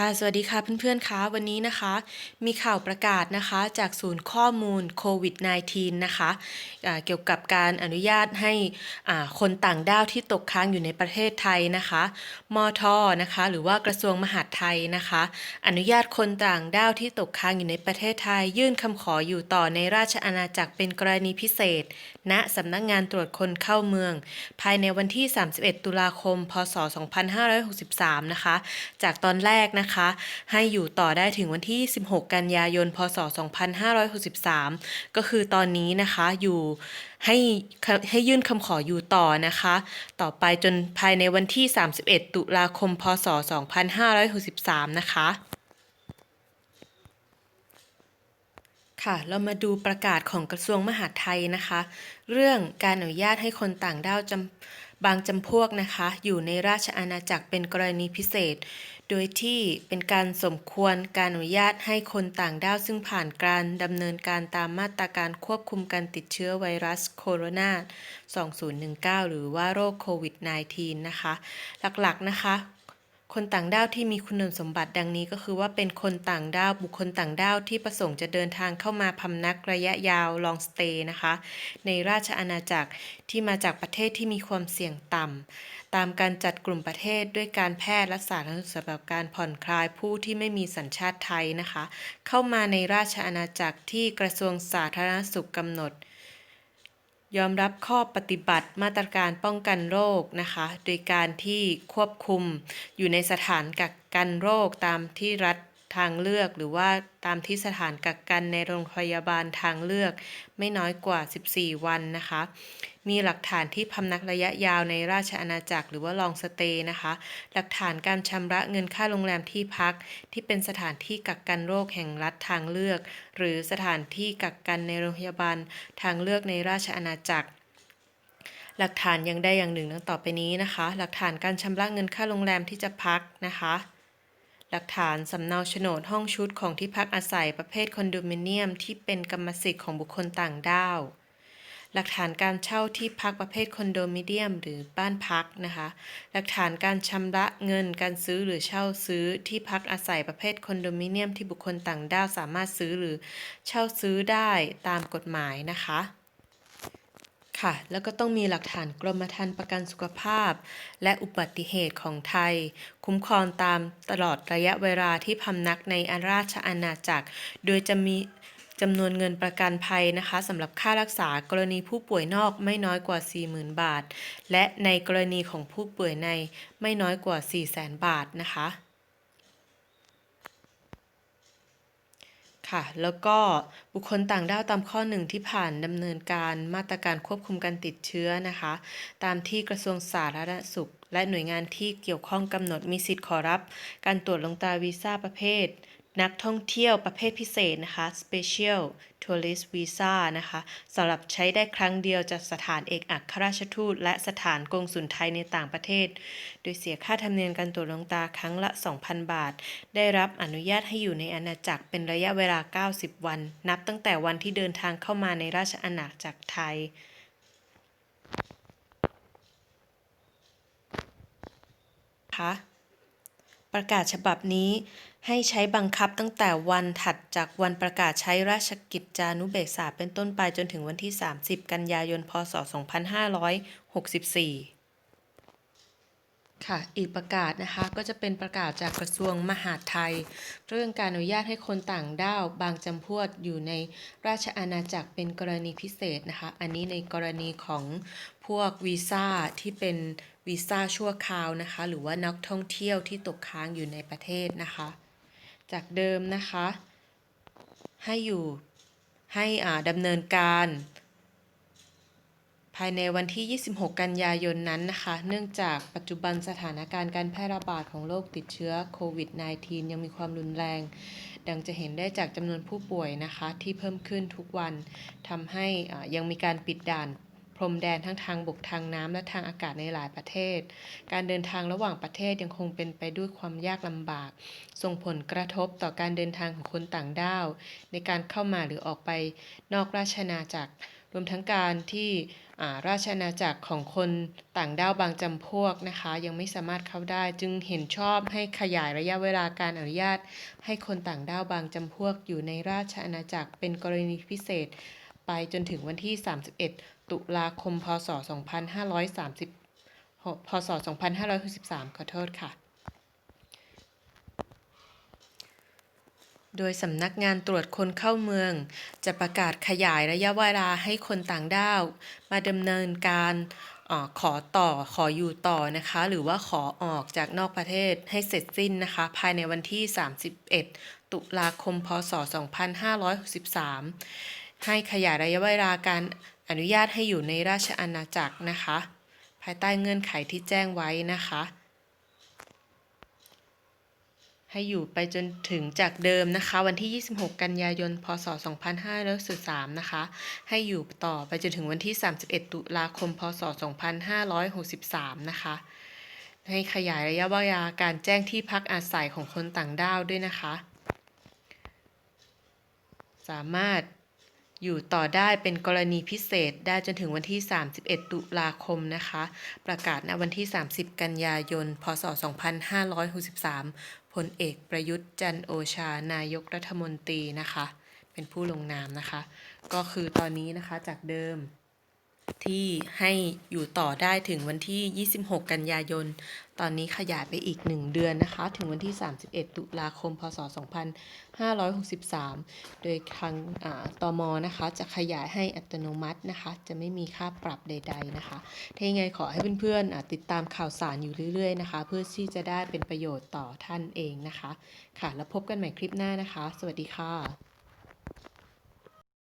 ค่ะสวัสดีค่ะเพื่อนๆคะวันนี้นะคะ มีข่าวประกาศนะคะจากศูนย์ข้อมูลโควิด -19 นะคะอ่าเกี่ยวกับการอนุญาตให้คนต่างด้าวที่ตกค้างอยู่ในประเทศไทยนะคะมทนะคะ หรือว่ากระทรวงมหาดไทยนะคะ อนุญาตคนต่างด้าวที่ตกค้างอยู่ในประเทศไทย ยื่นคำขออยู่ต่อในราชอาณาจักรเป็นกรณีพิเศษ ณสำนักงานตรวจคนเข้าเมือง ภายในวันที่ 31 ตุลาคม พศ 2563 นะคะ จากตอนแรกนะคะให้อยู่ต่อได้ถึงวันที่ 16 กันยายน พศ 2563 ก็คือตอนนี้นะคะอยู่ให้ให้ยื่นคำขออยู่ต่อนะคะ ต่อไปจนภายในวันที่ 31 ตุลาคม พศ 2563 นะคะค่ะเรามาดูประกาศของกระทรวงมหาดไทยนะคะ เรื่องการอนุญาตให้คนต่างด้าวจำบางจำพวกนะคะ อยู่ในราชอาณาจักรเป็นกรณีพิเศษ โดยที่เป็นการสมควรการอนุญาตให้คนต่างด้าวซึ่งผ่านการดำเนินการตามมาตรการควบคุมการติดเชื้อไวรัสโคโรนา 2019 หรือว่าโรคโควิด -19 นะคะ หลักๆนะคะ คนต่างด้าวที่มีคุณสมบัติดังนี้ก็คือว่าเป็นคนต่างด้าวบุคคลต่างด้าวที่ประสงค์จะเดินทางเข้ามาพำนักระยะยาว long stay นะคะในราชอาณาจักรที่มาจากประเทศที่มีความเสี่ยงต่ำตามการจัดกลุ่มประเทศด้วยการแพทย์และสาธารณสุขสำหรับการผ่อนคลายผู้ที่ไม่มีสัญชาติไทยนะคะ เข้ามาในราชอาณาจักรที่กระทรวงสาธารณสุขกำหนด ยอมรับข้อปฏิบัติมาตรการป้องกันโรคนะคะ โดยการที่ควบคุมอยู่ในสถานกักกันโรคตามที่รัฐ ทางเลือกหรือว่าตามที่สถานกักกันในโรงพยาบาลทางเลือก ไม่น้อยกว่า 14 วันนะคะ มีหลักฐานที่พำนักระยะยาวในราชอาณาจักรหรือว่าลองสเตย์นะคะ หลักฐานการชำระเงินค่าโรงแรมที่พัก ที่เป็นสถานที่กักกันโรคแห่งรัฐทางเลือก หรือสถานที่กักกันในโรงพยาบาลทางเลือกในราชอาณาจักรหลักฐานอย่างใดอย่างหนึ่งดังต่อไปนี้นะคะ หลักฐานการชำระเงินค่าโรงแรมที่จะพักนะคะ หลักฐานสำเนาโฉนดห้องชุดของที่พักอาศัยประเภทคอนโดมิเนียมที่เป็นกรรมสิทธิ์ของบุคคลต่างด้าว หลักฐานการเช่าที่พักประเภทคอนโดมิเนียม หรือบ้านพักนะคะ หลักฐานการชำระเงินการซื้อหรือเช่าซื้อที่พักอาศัยประเภทคอนโดมิเนียมที่บุคคลต่างด้าวสามารถซื้อหรือเช่าซื้อได้ตามกฎหมายนะคะ ค่ะ แล้วก็ต้องมีหลักฐานกรมธรรม์ประกันสุขภาพ และอุบัติเหตุของไทย คุ้มครองตามตลอดระยะเวลาที่พำนักในอาราชอาณาจักร โดยจะมีจำนวนเงินประกันภัยนะคะสำหรับค่ารักษากรณีผู้ป่วยนอกไม่น้อยกว่า 40,000 บาท และในกรณีของผู้ป่วยในไม่น้อยกว่า 400,000 บาทนะคะ ค่ะ แล้วก็บุคคลต่างด้าวตามข้อหนึ่งที่ผ่านดำเนินการมาตรการควบคุมการติดเชื้อนะคะ ตามที่กระทรวงสาธารณสุข และหน่วยงานที่เกี่ยวข้องกำหนดมีสิทธิ์ขอรับ การตรวจลงตาวีซ่าประเภท นักท่องเที่ยวประเภทพิเศษนะคะ Special Tourist Visa นะคะสำหรับใช้ได้ครั้งเดียวจากสถานเอกอัครราชทูต และสถานกงสุลไทยในต่างประเทศ โดยเสียค่าธรรมเนียมการตรวจลงตาครั้งละ 2,000 บาท ได้รับอนุญาตให้อยู่ในอาณาจักรเป็นระยะเวลา 90 วัน นับตั้งแต่วันที่เดินทางเข้ามาในราชอาณาจักรไทยคะประกาศฉบับนี้ ให้ใช้บังคับตั้งแต่วันถัดจากวันประกาศใช้ราชกิจจานุเบกษาเป็นต้นไปจนถึงวันที่ 30 กันยายน พศ 2564 ค่ะ อีกประกาศนะคะ ก็จะเป็นประกาศจากกระทรวงมหาดไทย เรื่องการอนุญาตให้คนต่างด้าว บางจำพวกอยู่ในราชอาณาจักรเป็นกรณีพิเศษนะคะ อันนี้ในกรณีของพวกวีซ่าที่เป็นวีซ่าชั่วคราวนะคะ หรือว่านักท่องเที่ยวที่ตกค้างอยู่ในประเทศนะคะ จากเดิมนะคะ ให้อยู่ให้อ่าดำเนินการ ภายในวันที่ 26 กันยายนนั้นนะคะ เนื่องจากปัจจุบันสถานการณ์การแพร่ระบาดของโรคติดเชื้อโควิด -19 ยังมีความรุนแรง ดังจะเห็นได้จากจำนวนผู้ป่วยนะคะ ที่เพิ่มขึ้นทุกวันทำให้อ่ายังมีการปิดด่าน พรมแดนทั้งทางบกทางน้ำและทางอากาศในหลายประเทศ การเดินทางระหว่างประเทศยังคงเป็นไปด้วยความยากลำบาก ส่งผลกระทบต่อการเดินทางของคนต่างด้าว ในการเข้ามาหรือออกไปนอกราชอาณาจักร รวมทั้งการที่อาราชอาณาจักรของคนต่างด้าวบางจำพวกนะคะ ยังไม่สามารถเข้าได้ จึงเห็นชอบให้ขยายระยะเวลาการอนุญาต ให้คนต่างด้าวบางจำพวกอยู่ในราชอาณาจักรเป็นกรณีพิเศษ ไปจนถึงวันที่ 31 ตุลาคม พศ 2530 พศ 2563 ขอโทษค่ะ โดยสำนักงานตรวจคนเข้าเมือง จะประกาศขยายระยะเวลาให้คนต่างด้าว มาดำเนินการอขอต่อขออยู่ต่อนะคะ หรือว่าขอออกจากนอกประเทศให้เสร็จสิ้นนะคะ ภายในวันที่ 31 ตุลาคม พศ 2563 ให้ขยายระยะเวลาการอนุญาตให้อยู่ในราชอาณาจักรนะคะ ภายใต้เงื่อนไขที่แจ้งไว้นะคะ ให้อยู่ไปจนถึงจากเดิมนะคะ วันที่ 26 กันยายน พศ 2563นะคะ ให้อยู่ต่อไปจนถึงวันที่ 31 ตุลาคม พศ 2563 นะคะ ให้ขยายระยะเวลาการแจ้งที่พักอาศัยของคนต่างด้าวด้วยนะคะ สามารถ อยู่ต่อได้เป็นกรณีพิเศษได้จนถึงวันที่ 31 ตุลาคมนะคะ ประกาศณวันที่ 30 กันยายน พศ 2563พลเอกประยุทธ์จันโอชานายกรัฐมนตรีนะคะ เป็นผู้ลงนามนะคะ ก็คือตอนนี้นะคะจากเดิม ที่ให้อยู่ต่อได้ถึงวันที่ 26 กันยายน ตอนนี้ขยายไปอีก 1 เดือนนะคะ ถึงวันที่ 31 ตุลาคม พศ 2563 โดยทางอ่าตมนะคะ จะขยายให้อัตโนมัตินะคะ จะไม่มีค่าปรับใด ๆนะคะถ้ายังไงขอให้เพื่อนๆติดตามข่าวสารอยู่เรื่อยๆนะคะ เพื่อที่จะได้เป็นประโยชน์ต่อท่านเองนะคะ ค่ะ แล้วพบกันใหม่คลิปหน้านะคะ สวัสดีค่ะ